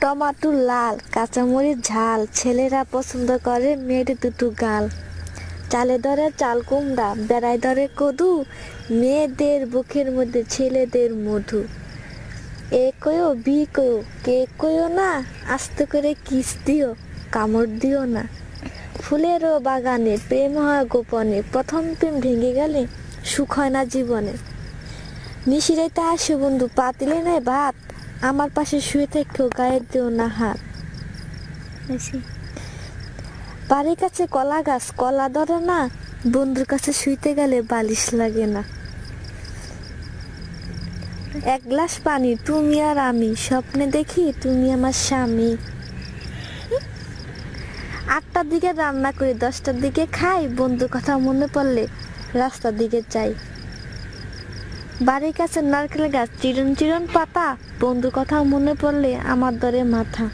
Tomato লাল, কাঁচামরিচ ঝাল, ছেলেরা পছন্দ করে মেয়ের দুটো গাল। চালে ধরে চাল কুমড়া, বেড়ায় ধরে কদু, মেয়েদের বুকের মধ্যে ছেলেদের মধু। এ কয়ো, বি কয়ো, কে কয়ো না, আস্তে করে কিস দিও, কামড় দিও না। ফুলেরও বাগানে প্রেম হয় গোপনে, প্রথম প্রেম ভেঙে গেলে সুখ হয় না জীবনে। নিশিরাইতে আসে বন্ধু, পাতিলে নাই ভাত আমার পাশে শুয়ে থেকেও গায়ের দিও না হাত। বাড়ির কাছে কলা গাছ কলা ধরে না বন্ধুর কাছে শুইতে গেলে বালিশ লাগে না। এক গ্লাস পানি তুমি আর আমি স্বপ্নে দেখি তুমি আমার স্বামী। আটটার দিকে রান্না করি দশটার দিকে খাই বন্ধুর কথা মনে পড়লে রাস্তার দিকে চাই বাড়ির কাছে নারকেল গাছ চিরন চিরন পাতা। বন্ধু কথা মনে পড়লে আমার দরে মাথা।